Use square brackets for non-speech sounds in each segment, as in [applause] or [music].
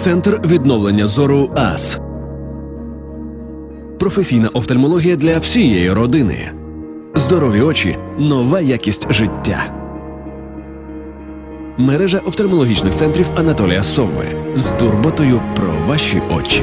Центр відновлення зору АС. Професійна офтальмологія для всієї родини. Здорові очі нова якість життя. Мережа офтальмологічних центрів Анатолія Совви з турботою про ваші очі.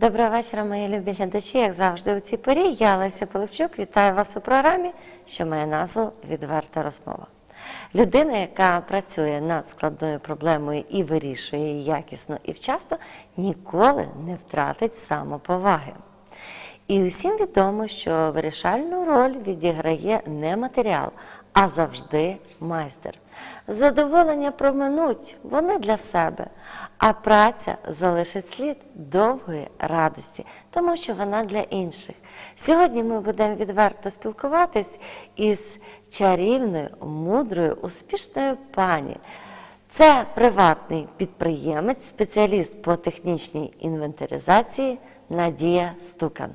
Доброго вечора, мої любі глядачі. Як завжди, у цій порі я Леся Пилипчук вітаю вас у програмі, що має назву Відверта розмова. Людина, яка працює над складною проблемою і вирішує її якісно і вчасно, ніколи не втратить самоповаги. І усім відомо, що вирішальну роль відіграє не матеріал, а завжди майстер. Задоволення проминуть вони для себе, а праця залишить слід довгої радості, тому що вона для інших. Сьогодні ми будемо відверто спілкуватись із чарівною, мудрою, успішною пані. Це приватний підприємець, спеціаліст по технічній інвентаризації Надія Стукан.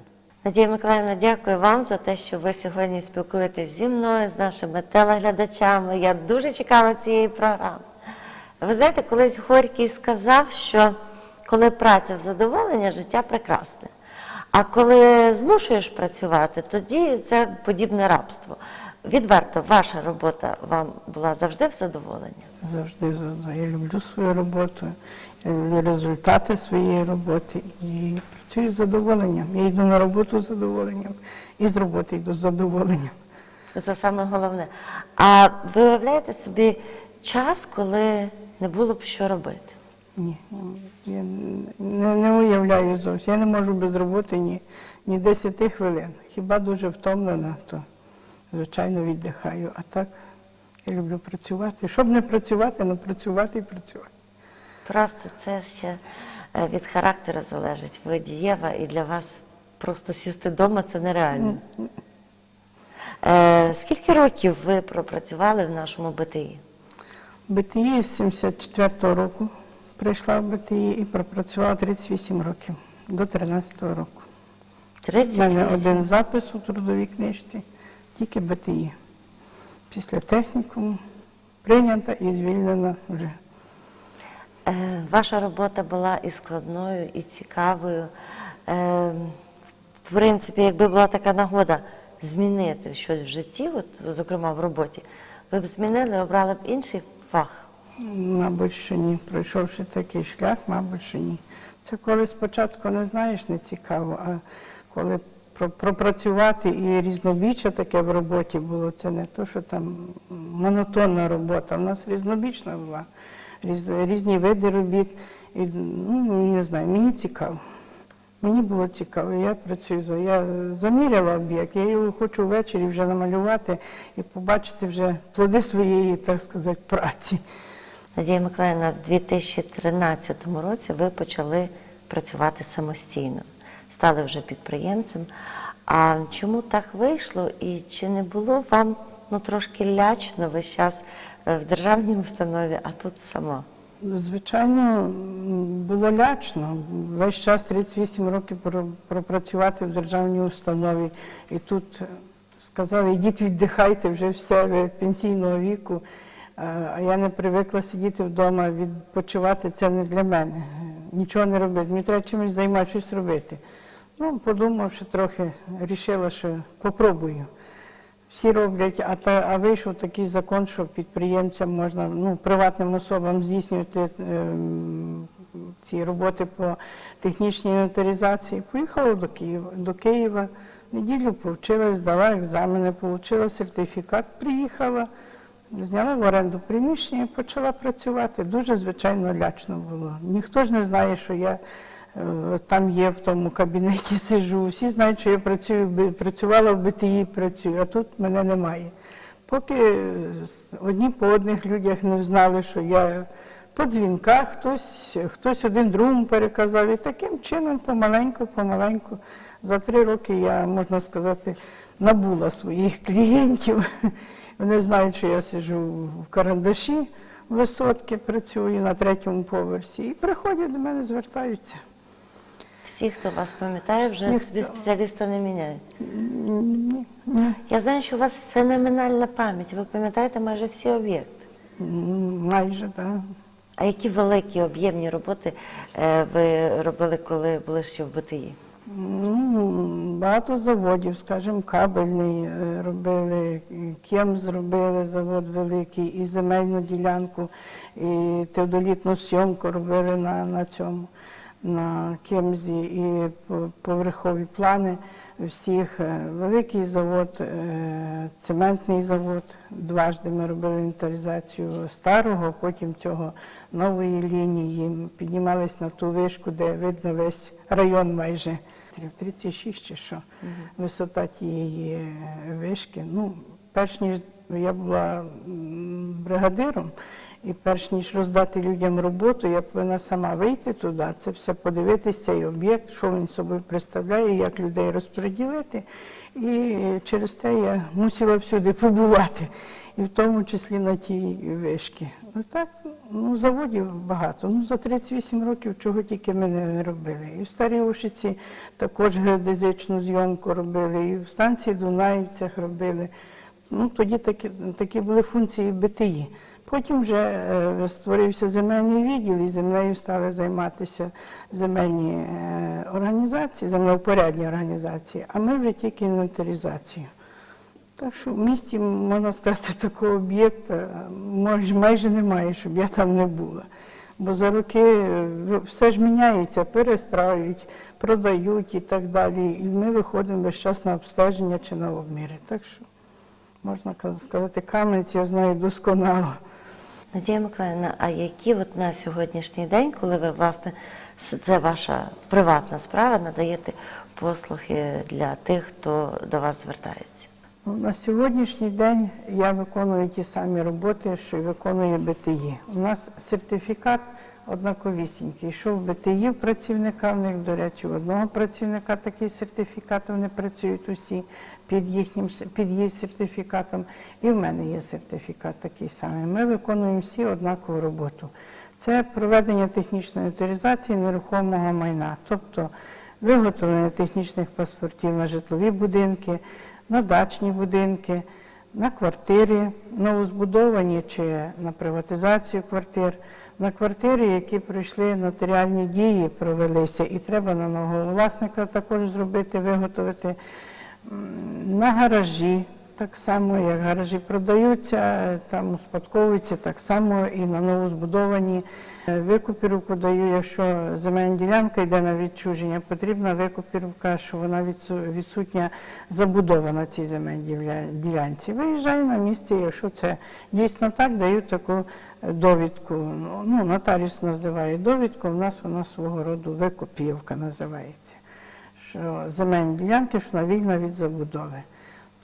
Надія Миколаївна, дякую вам за те, що ви сьогодні спілкуєтесь зі мною, з нашими телеглядачами. Я дуже чекала цієї програми. Ви знаєте, колись Горький сказав, що коли праця в задоволення, життя прекрасне. А коли змушуєш працювати, тоді це подібне рабство. Відверто, ваша робота вам була завжди в задоволення. Завжди задоволена. Я люблю свою роботу, результати своєї роботи і працюю з задоволенням. Я йду на роботу з задоволенням і з роботи йду з задоволенням. Це саме головне. А ви уявляєте собі час, коли не було б що робити? Ні, я не, не уявляю зовсім. Я не можу без роботи ні, ні 10 хвилин. Хіба дуже втомлена, то звичайно віддихаю. А так я люблю працювати. Щоб не працювати, але працювати і працювати. Просто це ще е, від характеру залежить. Ви дієва, і для вас просто сісти вдома це нереально. Е, скільки років ви пропрацювали в нашому БТІ? БТІ з 74-го року прийшла в БТІ і пропрацювала 38 років до 13-го року. У мене один запис у трудовій книжці, тільки БТІ. Після технікуму прийнята і звільнена вже. Е, Ваша робота була і складною, і цікавою. Е, В принципі, якби була така нагода змінити щось в житті, от, зокрема в роботі, ви б змінили, обрали б інший фах. Мабуть, що ні. Пройшовши такий шлях, мабуть, що ні. Це коли спочатку не знаєш, не цікаво, а коли про- пропрацювати і різнобіччя таке в роботі було, це не то, що там монотонна робота. У нас різнобічна була, різні види робіт. І, ну, не знаю, мені цікаво. Мені було цікаво, я працюю я заміряла об'єкт, я його хочу ввечері вже намалювати і побачити вже плоди своєї, так сказати, праці. Надія Миколаївна, в 2013 році ви почали працювати самостійно, стали вже підприємцем. А чому так вийшло? І чи не було вам ну, трошки лячно весь час в державній установі, а тут сама? Звичайно, було лячно. Весь час 38 років пропрацювати в державній установі. І тут е, сказали, йдіть віддихайте вже все, ви пенсійного віку. Е, А я не привикла сидіти вдома, відпочивати це не для мене. Нічого не робити. Мені треба чимось займатися, щось робити. Ну, подумавши трохи, вирішила, що попробую. Всі роблять, а, та, а вийшов такий закон, що підприємцям можна, ну, приватним особам здійснювати ем, ці роботи по технічній інвентаризації. Поїхала до Києва, до Києва, неділю повчилась, здала екзамени, отримала сертифікат, приїхала, зняла в оренду приміщення і почала працювати. Дуже, звичайно, лячно було. Ніхто ж не знає, що я е, там є в тому кабінеті, [laughs] сижу. Всі знають, що я працюю, працювала в БТІ, працюю, а тут мене немає. поки одні по одних людях не знали, що я по дзвінках, хтось, хтось один другому переказав. І таким чином, помаленьку, помаленьку, за три роки я, можна сказати, набула своїх клієнтів. [laughs] Вони знають, що я сиджу в карандаші висотки, працюю на третьому поверсі. І приходять до мене, звертаються. Всі, хто вас пам'ятає, вже Всі, собі спеціаліста не міняють. Ні, ні. Я знаю, що у вас феноменальна пам'ять. Ви пам'ятаєте майже всі об'єкти. Майже, так. А які великі об'ємні роботи е, ви робили, коли були ще в БТІ? Ну, багато заводів, скажімо, кабельний е, робили, кем зробили завод великий, і земельну ділянку, і теодолітну сйомку робили на, на цьому, на кемзі, і поверхові плани всіх. Е, Великий завод, е, цементний завод. Дважди ми робили інвентаризацію старого, потім цього нової лінії. Піднімались на ту вишку, де видно весь район майже. 36 чи що. Висота тієї е, вишки. Ну, перш ніж я була бригадиром, і перш ніж роздати людям роботу, я повинна сама вийти туди, це все подивитися, цей об'єкт, що він собою представляє, як людей розподілити. І через те я мусила всюди побувати, і в тому числі на тій вишки. Ну так, ну заводів багато. Ну за 38 років чого тільки ми не робили. І в Старій Ушиці також геодезичну зйомку робили, і в станції Дунаївцях робили. Ну, тоді такі, такі були функції БТІ. Потім вже е, створився земельний відділ, і землею стали займатися земельні е, організації, землевпорядні організації, а ми вже тільки інвентаризацією. Так що в місті, можна сказати, такого об'єкта мож- майже немає, щоб я там не була. Бо за роки е, все ж міняється, перестраюють, продають і так далі. І ми виходимо весь час на обстеження чи на обміри. Так що, можна сказати, Кам'янець я знаю досконало. Надія Миколаївна, а які от на сьогоднішній день, коли ви, власне, це ваша приватна справа, надаєте послуги для тих, хто до вас звертається? Ну, На сьогоднішній день я виконую ті самі роботи, що й виконує БТІ. У нас сертифікат однаковісінький. Йшов БТІ в працівника, в них, до речі, у одного працівника такий сертифікат, вони працюють усі під їхнім під її сертифікатом. І в мене є сертифікат такий самий. Ми виконуємо всі однакову роботу. Це проведення технічної авторизації нерухомого майна, тобто виготовлення технічних паспортів на житлові будинки, на дачні будинки, на квартири, новозбудовані чи на приватизацію квартир, на квартири, які пройшли нотаріальні дії, провелися, і треба на нового власника також зробити, виготовити. На гаражі, так само, як гаражі продаються, там успадковуються, так само і на новозбудовані. Викупівку даю, якщо земельна ділянка йде на відчуження, потрібна викупівка, що вона відсу- відсутня забудова на цій земельній ділянці. Виїжджаю на місце, якщо це дійсно так, даю таку довідку. Ну, нотаріус називає довідку, у нас вона свого роду викупівка називається що земельні ділянки, що вона вільна від забудови.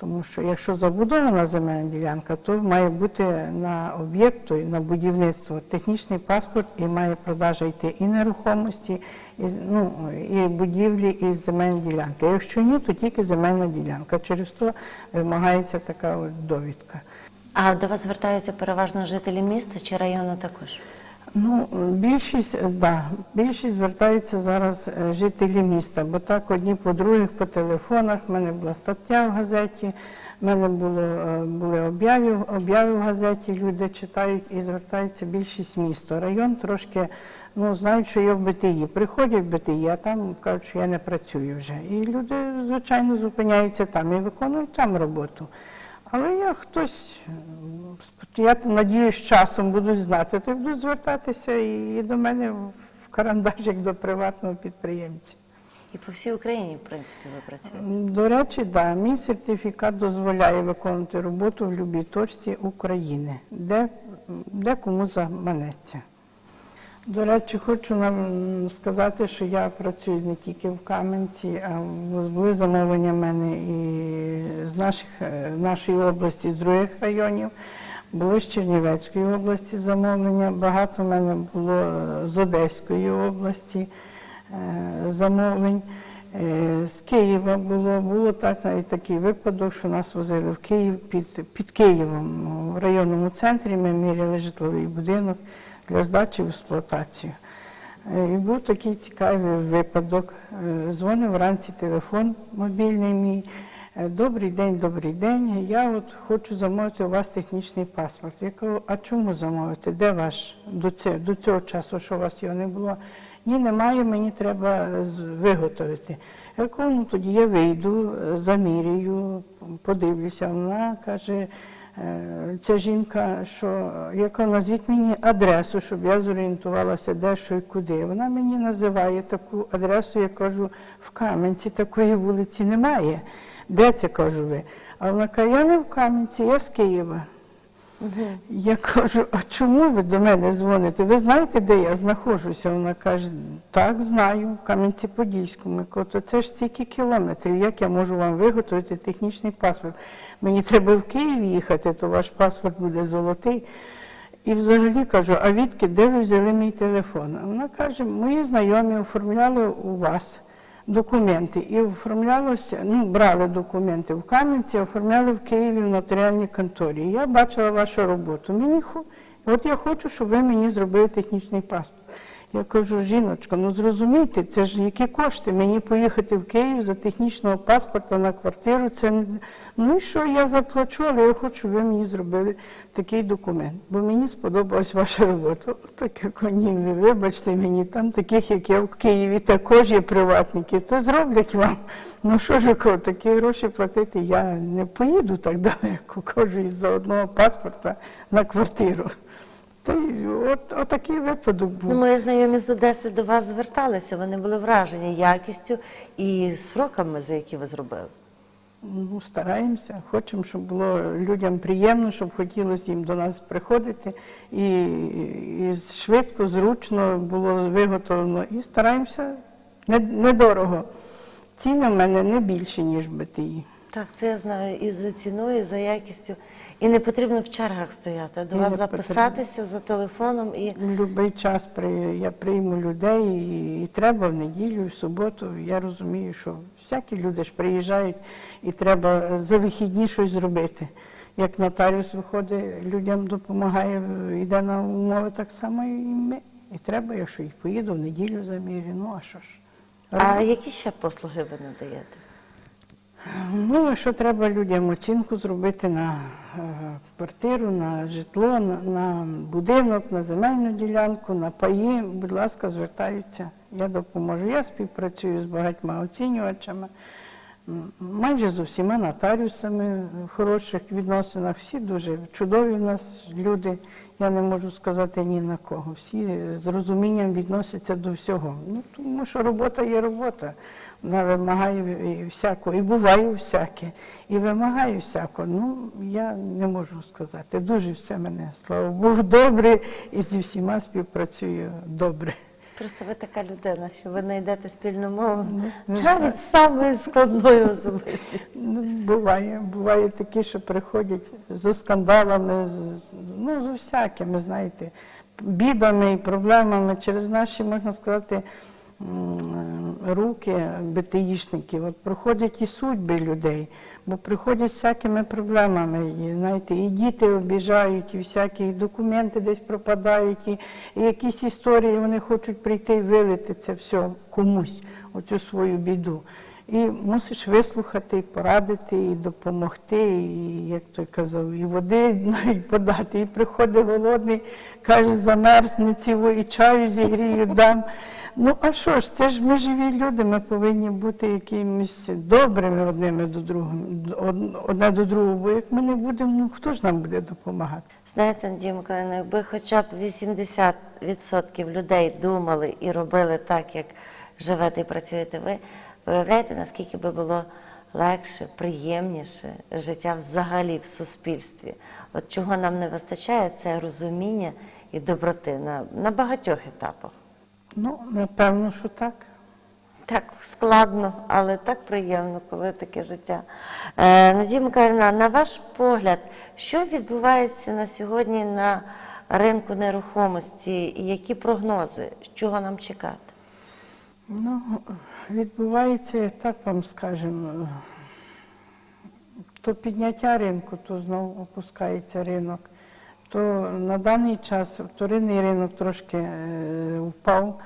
Тому що якщо забудована земельна ділянка, то має бути на об'єкту, на будівництво технічний паспорт і має продажа йти і нерухомості, і, ну, і будівлі, і земельні ділянки. Якщо ні, то тільки земельна ділянка. Через то вимагається така от довідка. А до вас звертаються переважно жителі міста чи району також? Ну, більшість, е, да, більшість звертаються зараз е, жителі міста, бо так одні по других по телефонах. У мене була стаття в газеті, в мене було, е, були обяви, обяви в газеті, люди читають і звертаються більшість місто. Район трошки, ну, знають, що є в БТІ. Приходять в БТІ, а там кажуть, що я не працюю вже. І люди, звичайно, зупиняються там і виконують там роботу. Але я хтось, я надіюсь, часом будуть знати, то будуть звертатися і, до мене в карандаш, як до приватного підприємця. І по всій Україні, в принципі, ви працюєте. До речі, да, мій сертифікат дозволяє виконувати роботу в будь-якій точці України, де, де кому заманеться. До речі, хочу нам сказати, що я працюю не тільки в Кам'янці, а були замовлення в мене і з наших, е, нашої області, з других районів. Були з Чернівецької області замовлення, багато в мене було е, з Одеської області е, замовлень. З Києва було, було так навіть такий випадок, що нас возили в Київ під, під Києвом в районному центрі. Ми міряли житловий будинок для здачі в експлуатацію. І був такий цікавий випадок. Дзвонив вранці телефон мобільний мій. Е, Добрий день, добрий день. Я от хочу замовити у вас технічний паспорт. Я кажу, а чому замовити? Де ваш до цього, до цього часу, що у вас його не було? Ні, немає, мені треба виготовити. Я кажу, ну тоді я вийду, замірюю, подивлюся. Вона каже, е, ця жінка, що я кажу, назвіть мені адресу, щоб я зорієнтувалася, де що і куди. Вона мені називає таку адресу, я кажу, в Кам'янці такої вулиці немає. Де це кажу ви? А вона каже, я не в Кам'янці, я з Києва. Я кажу, а чому ви до мене дзвоните? Ви знаєте, де я знаходжуся? Вона каже, так, знаю, в Кам'янці-Подільському. Я кажу, то це ж стільки кілометрів, як я можу вам виготовити технічний паспорт? Мені треба в Київ їхати, то ваш паспорт буде золотий. І взагалі кажу, а відки, де ви взяли мій телефон? Вона каже, мої знайомі оформляли у вас документи. І оформлялося, ну, брали документи в Кам'янці, оформляли в Києві в нотаріальній конторі. Я бачила вашу роботу. Мені от я хочу, щоб ви мені зробили технічний паспорт. Я кажу, жіночко, ну зрозумійте, це ж які кошти? Мені поїхати в Київ за технічного паспорта на квартиру. Це не- ну і що я заплачу, але я хочу, щоб ви мені зробили такий документ, бо мені сподобалась ваша робота. Так як ви вибачте мені, там таких, як я в Києві, також є приватники, то зроблять вам. Ну що ж, такі гроші платити я не поїду так далеко, кажу, із-за одного паспорта на квартиру. Та й от, отакий випадок був. Ну, мої знайомі з Одеси до вас зверталися, вони були вражені якістю і сроками, за які ви зробили. Ну, стараємося, хочемо, щоб було людям приємно, щоб хотілося їм до нас приходити, і, і швидко, зручно було виготовлено. І стараємося не- недорого. Ціни в мене не більші, ніж БТІ. Так, це я знаю і за ціною, і за якістю. І не потрібно в чергах стояти, а до вас не записатися за телефоном і В будь-який час при, я прийму людей, і, і треба в неділю, і в суботу. Я розумію, що всякі люди ж приїжджають і треба за вихідні щось зробити. Як нотаріус виходить, людям допомагає, йде на умови так само і ми. І треба, якщо і поїду в неділю замірю, ну а що ж. а які ще послуги ви надаєте? Ну, якщо треба людям оцінку зробити на е, квартиру, на житло, на, на будинок, на земельну ділянку, на паї, будь ласка, звертаються. Я допоможу. Я співпрацюю з багатьма оцінювачами, майже з усіма нотаріусами в хороших відносинах. Всі дуже чудові в нас люди. Я не можу сказати ні на кого. Всі з розумінням відносяться до всього. Ну, тому що робота є робота. Вона вимагає і всякого, і буває всяке, і вимагає всякого. Ну, я не можу сказати. Дуже все мене, слава Богу, добре, і зі всіма співпрацюю добре. Просто ви така людина, що ви знайдете спільну мову. Не навіть з самою складною особистістю. Ну, буває, буває такі, що приходять з скандалами, з, ну, з усякими, знаєте, бідами і проблемами. Через наші, можна сказати, руки БТІшників. От проходять і судьби людей, бо приходять з всякими проблемами. І, знаєте, і діти обіжають, і всякі і документи десь пропадають, і, і якісь історії вони хочуть прийти і вилити це все комусь, оцю свою біду. І мусиш вислухати, і порадити, і допомогти, і, як той казав, і води [laughs] навіть подати. І приходить голодний, каже, замерз, не цілу, і чаю зігрію дам. Ну а що ж, це ж ми живі люди, ми повинні бути якимись добрими одними до другого, од- одне до другого, бо як ми не будемо, ну хто ж нам буде допомагати? Знаєте, Надія Миколаївна, якби хоча б 80% людей думали і робили так, як живете і працюєте ви, виявляєте, наскільки би було легше, приємніше життя взагалі в суспільстві. От чого нам не вистачає, це розуміння і доброти на, на багатьох етапах. Ну, напевно, що так. Так складно, але так приємно, коли таке життя. Е, Надія Миколаївна, на ваш погляд, що відбувається на сьогодні на ринку нерухомості і які прогнози, чого нам чекати? Ну, відбувається, так вам скажемо, то підняття ринку, то знову опускається ринок. То на даний час вторинний ринок трошки е, впав,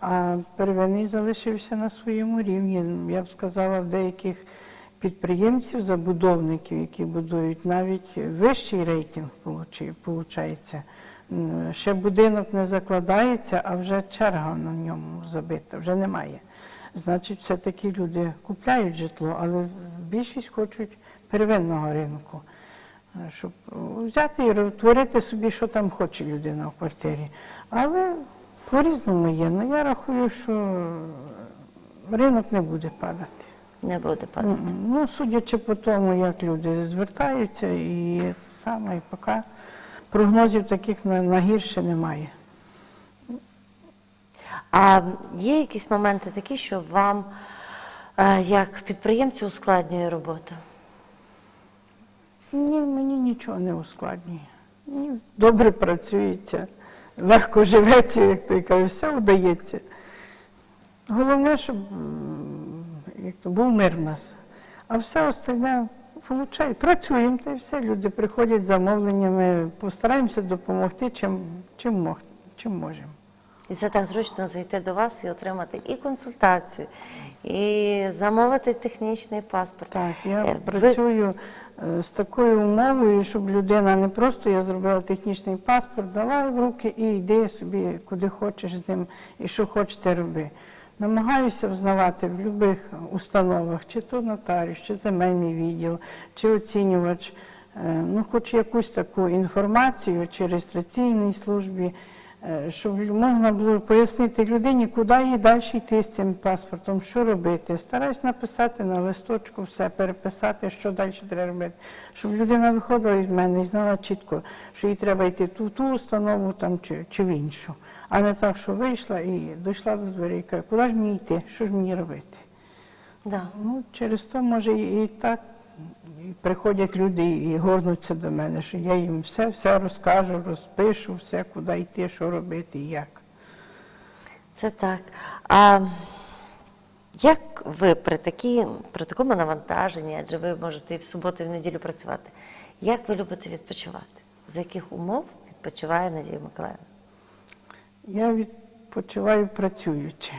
а первинний залишився на своєму рівні. Я б сказала, в деяких підприємців, забудовників, які будують, навіть вищий рейтинг виходить. Ще будинок не закладається, а вже черга на ньому забита, вже немає. Значить, все-таки люди купляють житло, але більшість хочуть первинного ринку, щоб взяти і творити собі, що там хоче людина в квартирі. Але по-різному є. Ну я рахую, що ринок не буде падати. Не буде падати. Ну, судячи по тому, як люди звертаються, і саме, і поки прогнозів таких на, на гірше немає. А є якісь моменти такі, що вам, е, як підприємцю, ускладнює роботу? Ні, мені нічого не ускладнює. Добре працюється, легко живеться, як той каже, все вдається. Головне, щоб як то, був мир в нас. А все остальне получає. Працюємо, та й все. Люди приходять з замовленнями, постараємося допомогти, чим, чим, мог, чим можемо. І це так зручно зайти до вас і отримати і консультацію, і замовити технічний паспорт. Так, я Е, ви- працюю е, з такою умовою, щоб людина не просто я зробила технічний паспорт, дала в руки і йди собі куди хочеш з ним і що хочете роби. Намагаюся взнавати в будь-яких установах, чи то нотаріус, чи земельний відділ, чи оцінювач, е, ну хоч якусь таку інформацію чи реєстраційній службі, щоб можна було пояснити людині, куди їй далі йти з цим паспортом, що робити. Стараюсь написати на листочку все, переписати, що далі треба робити, щоб людина виходила від мене і знала чітко, що їй треба йти в ту, ту установу там, чи, чи в іншу. А не так, що вийшла і дійшла до дверей і каже, куди ж мені йти, що ж мені робити. Да. Ну, через то, може, і, так приходять люди і горнуться до мене, що я їм все, все розкажу, розпишу, все, куди йти, що робити і як. Це так. А як ви при, такі, при такому навантаженні, адже ви можете і в суботу, і в неділю працювати, як ви любите відпочивати? За яких умов відпочиває Надія Миколаївна? Я відпочиваю працюючи.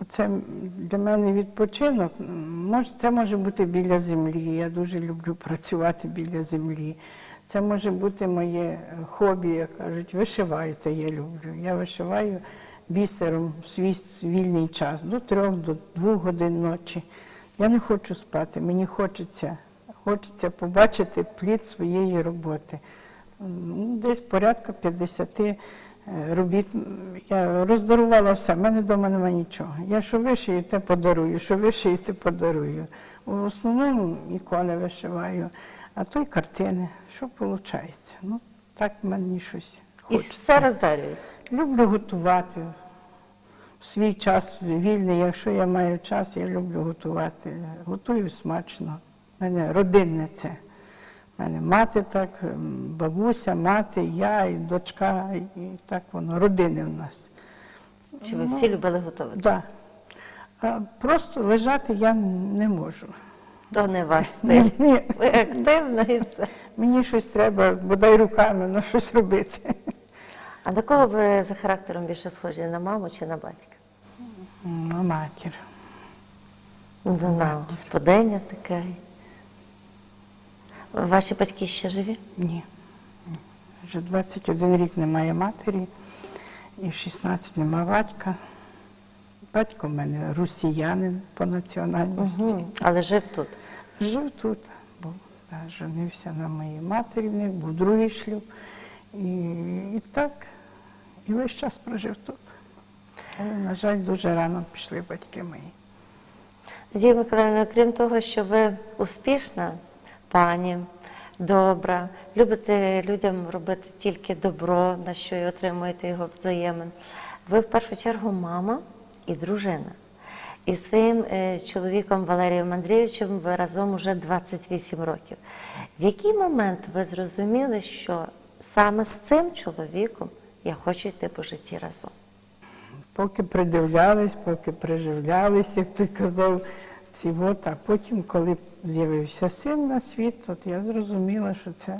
Оце для мене відпочинок. Може, це може бути біля землі. Я дуже люблю працювати біля землі. Це може бути моє хобі, як кажуть, вишиваю, то я люблю. Я вишиваю бісером в свій вільний час до трьох, до двох годин ночі. Я не хочу спати, мені хочеться, хочеться побачити плід своєї роботи. Десь порядка 50 е, робіт. Я роздарувала все, в мене вдома немає нічого. Я що вишию, те подарую, що вишию, те подарую. В основному ікони вишиваю, а то й картини. Що виходить? Ну, так мені щось І все роздарюють. Люблю готувати. В свій час вільний, якщо я маю час, я люблю готувати. Готую смачно. У мене родинне це. У мене мати так, бабуся, мати, я і дочка, і так воно, родини в нас. Чи ви всі любили готувати? Да. А просто лежати я не можу. То не ваш [laughs] стиль. Ні. Ви активна і все. Мені щось треба, бодай руками, ну щось робити. А на кого ви за характером більше схожі? На маму чи на батька? На матір. Ну, на господиня така. Ваші батьки ще живі? Ні. Вже 21 рік немає матері, і 16 немає батька. Батько в мене росіянин по національності. Угу. Але жив тут. Жив тут, був, да, женився на моїй матері, в них був другий шлюб. І, і так, і весь час прожив тут. Але, на жаль, дуже рано пішли батьки мої. Надія Миколаївна, крім того, що ви успішна пані, добра, любите людям робити тільки добро, на що і отримуєте його взаємин. Ви в першу чергу мама і дружина. І своїм е, чоловіком Валерієм Андрійовичем ви разом уже 28 років. В який момент ви зрозуміли, що саме з цим чоловіком я хочу йти по житті разом? Поки придивлялись, поки приживлялись, як ти казав, от, а потім, коли з'явився син на світ, от я зрозуміла, що це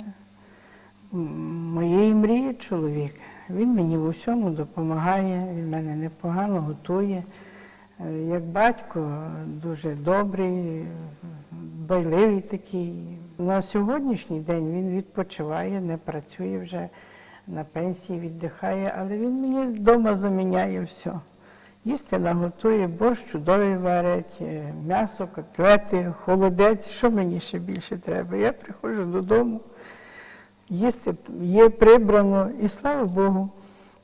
моєї мрії чоловік. Він мені в усьому допомагає, він мене непогано готує. Е, Як батько дуже добрий, байливий такий. На сьогоднішній день він відпочиває, не працює вже на пенсії, віддихає, але він мені вдома заміняє все. Їсти наготує, борщ чудовий варить, е, м'ясо, котлети, холодець. Що мені ще більше треба? Я приходжу додому, їсти є прибрано, і слава Богу.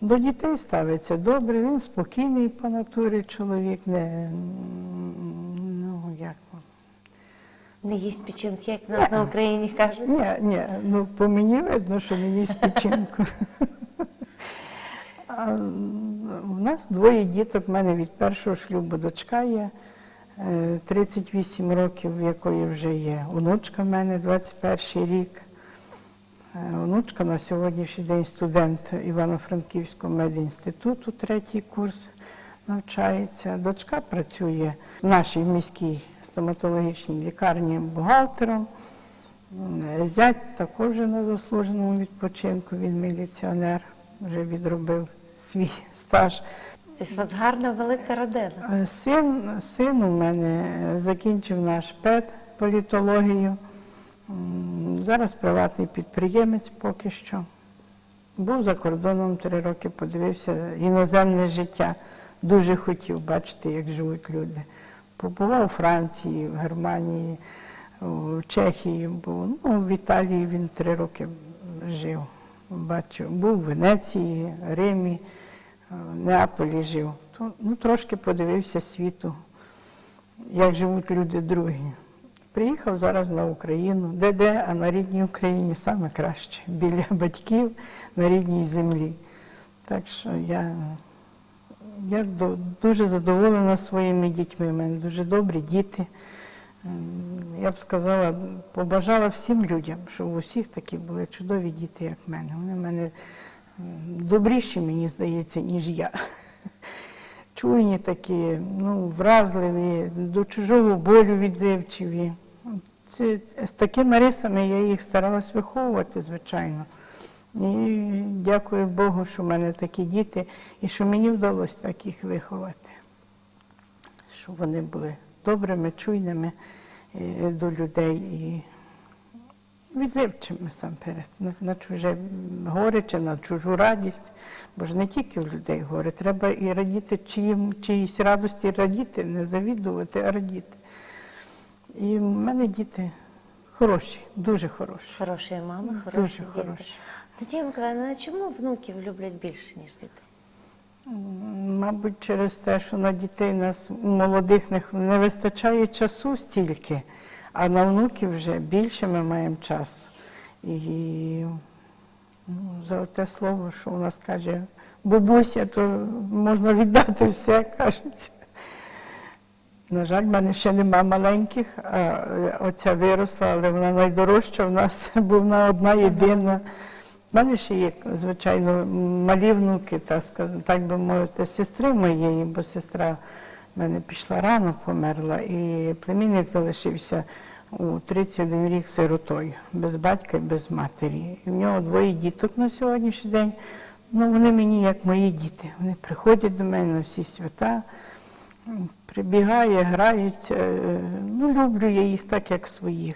До дітей ставиться добре, він спокійний по натурі чоловік, не ну як вам. Не їсть печінки, як нас на Україні кажуть. Ні, ні, ну по мені видно, що не їсть печінку. [laughs] У нас двоє діток, в мене від першого шлюбу дочка є, е, 38 років, в якої вже є. Онучка в мене 21 рік. Е, Онучка на сьогоднішній день студент Івано-Франківського медінституту, третій курс навчається. Дочка працює в нашій міській стоматологічній лікарні бухгалтером. Зять також на заслуженому відпочинку, він міліціонер, вже відробив свій стаж. Тобто у вас гарна велика родина. Е, Син, син у мене закінчив наш ПЕД політологію. Зараз приватний підприємець поки що. Був за кордоном три роки, подивився іноземне життя. Дуже хотів бачити, як живуть люди. Побував у Франції, в Германії, в Чехії був. Ну, в Італії він три роки жив. Бачив. Був в Венеції, Римі, в Неаполі жив. То, ну, трошки подивився світу, як живуть люди другі. Приїхав зараз на Україну, де-де, а на рідній Україні саме краще, [laughs] біля батьків на рідній землі. Так що я, я дуже задоволена своїми дітьми. У мене дуже добрі діти. М, Я б сказала, побажала всім людям, щоб у всіх такі були чудові діти, як в мене. Вони в мене добріші, мені здається, ніж я. [laughs] Чуйні такі, ну, вразливі, до чужого болю відзивчиві. Це, з такими рисами я їх старалась виховувати, звичайно. І дякую Богу, що в мене такі діти, і що мені вдалося так їх виховати. Щоб вони були добрими, чуйними е, до людей і відзивчими сам перед, на, на чуже горе чи на чужу радість. Бо ж не тільки в людей горе, треба і радіти чиїм, чиїсь радості радіти, не завідувати, а радіти. І в мене діти хороші, дуже хороші. Хороші мами, хороші Дуже діти. хороші. Тетяна Миколаївна, а чому внуків люблять більше, ніж дітей? Мабуть, через те, що на дітей нас молодих не, не вистачає часу стільки, а на внуків вже більше ми маємо часу. І ну, за те слово, що у нас каже бабуся, то можна віддати все, [laughs] кажеться. На жаль, в мене ще нема маленьких, а е, оця виросла, але вона найдорожча в нас, [laughs] бо вона одна єдина. У мене ще є, звичайно, малі внуки, так, сказ- так би мовити, сестри моєї, бо сестра в мене пішла рано, померла, і племінник залишився у 31 рік сиротою, без батька і без матері. І в нього двоє діток на сьогоднішній день. Ну, вони мені як мої діти. Вони приходять до мене на всі свята, прибігає, граються. е, Ну, люблю я їх так, як своїх.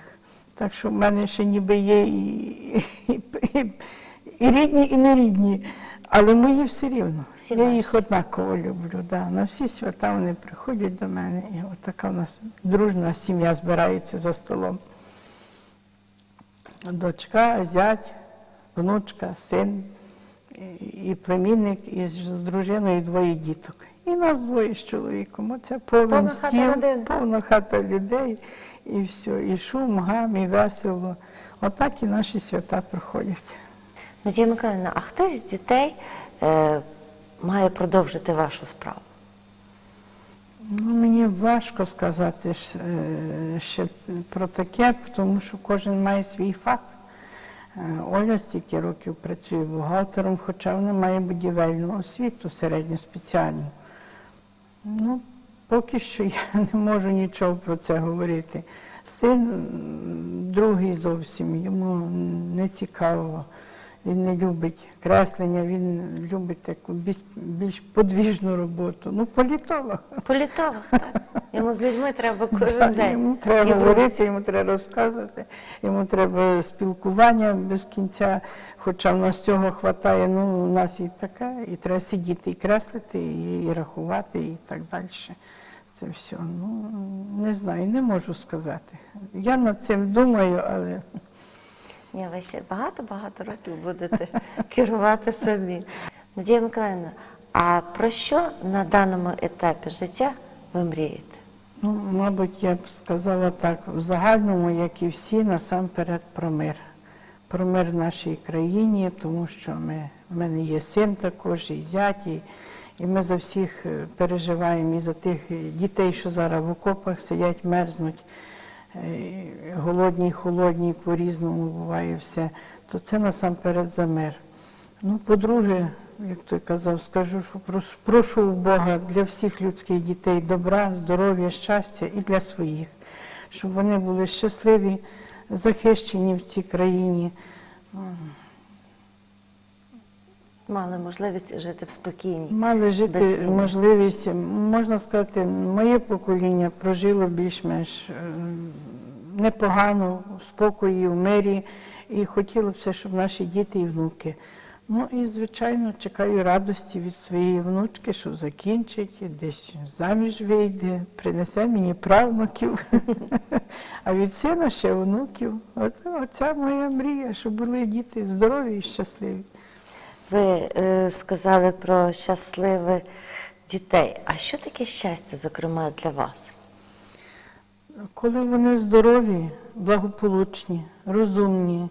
Так що в мене ще ніби є і, і, рідні, і нерідні, але мої все рівно. Всі я їх однаково люблю. Да. На всі свята вони приходять до мене, і от така у нас дружна сім'я збирається за столом. Дочка, зять, внучка, син і- племінник, і з дружиною двоє діток. І нас двоє з чоловіком. Оце повен Повна хата стіл, родин, повна хата людей, і все, і шум, гам, і весело. Отак і наші свята проходять. Надія Миколаївна, а хто із дітей е, має продовжити вашу справу? Ну, мені важко сказати ще про таке, тому що кожен має свій фах. Е, Оля стільки років працює бухгалтером, хоча вона має будівельну освіту середню спеціальну. Ну, поки що я [laughs] не можу нічого про це говорити. Син другий зовсім, йому не цікаво. Він не любить креслення, він любить таку більш, більш подвіжну роботу. Ну, політолог. Політолог, так? Йому з людьми треба [laughs] кожен день. йому треба І говорити, йому треба розказувати, йому треба спілкування без кінця. Хоча в нас цього вистачає, ну у нас і таке, і треба сидіти, і креслити, і, і рахувати, і так далі. Це все. Ну не знаю, не можу сказати. Я над цим думаю, але Ні, ви ще багато-багато років будете [laughs] керувати самі. Надія Миколаївна, а про що на даному етапі життя ви мрієте? Ну, мабуть, я б сказала так, в загальному, як і всі, насамперед про мир. Про мир в нашій країні, тому що ми, в мене є син також, і зять, і, і ми за всіх е, переживаємо, і за тих дітей, що зараз в окопах сидять, мерзнуть, е, голодні, холодні, по-різному буває все, то це насамперед за мир. Ну, по-друге, як той казав, скажу, що прошу у Бога для всіх людських дітей добра, здоров'я, щастя і для своїх, щоб вони були щасливі, захищені в цій країні. Мали можливість жити в спокійній. Мали жити можливість, можна сказати, моє покоління прожило більш-менш е, непогано, в спокої, в мирі, і хотіло б все, щоб наші діти і внуки. Ну і, звичайно, чекаю радості від своєї внучки, що закінчить, десь заміж вийде, принесе мені правнуків, [laughs] а від сина ще внуків. От, оця моя мрія, щоб були діти здорові і щасливі. Ви е, сказали про щасливих дітей. А що таке щастя, зокрема, для вас? Коли вони здорові, благополучні, розумні,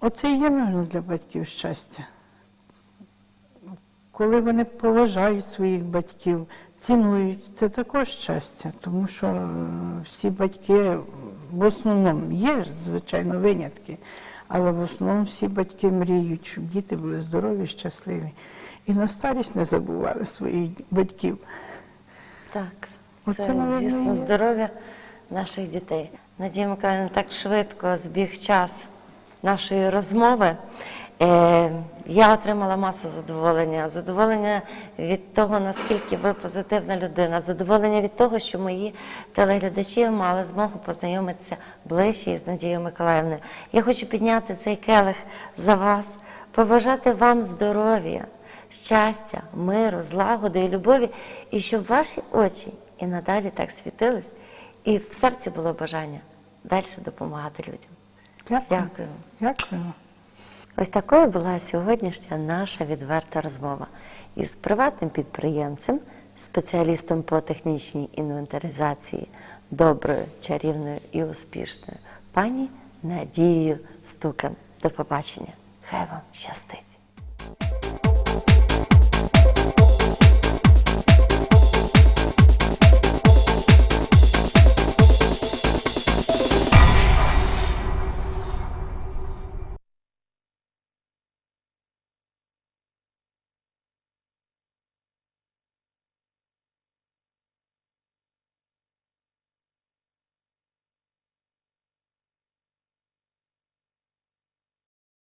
оце і є мирно для батьків щастя. Коли вони поважають своїх батьків, цінують, це також щастя, тому що е, всі батьки в основному є, звичайно, винятки, але в основному всі батьки мріють, щоб діти були здорові, щасливі. І на старість не забували своїх батьків. Так, Оце, це, звісно, здоров'я наших дітей. Надія Миколаївна, так швидко збіг час нашої розмови. Е, я отримала масу задоволення. Задоволення від того, наскільки ви позитивна людина, задоволення від того, що мої телеглядачі мали змогу познайомитися ближче із Надією Миколаївною. Я хочу підняти цей келих за вас, побажати вам здоров'я, щастя, миру, злагоди і любові, і щоб ваші очі і надалі так світились, і в серці було бажання далі допомагати людям. Дякую. Дякую. Дякую. Ось такою була сьогоднішня наша відверта розмова із приватним підприємцем, спеціалістом по технічній інвентаризації, доброю, чарівною і успішною, пані Надією Стукан. До побачення. Хай вам щастить!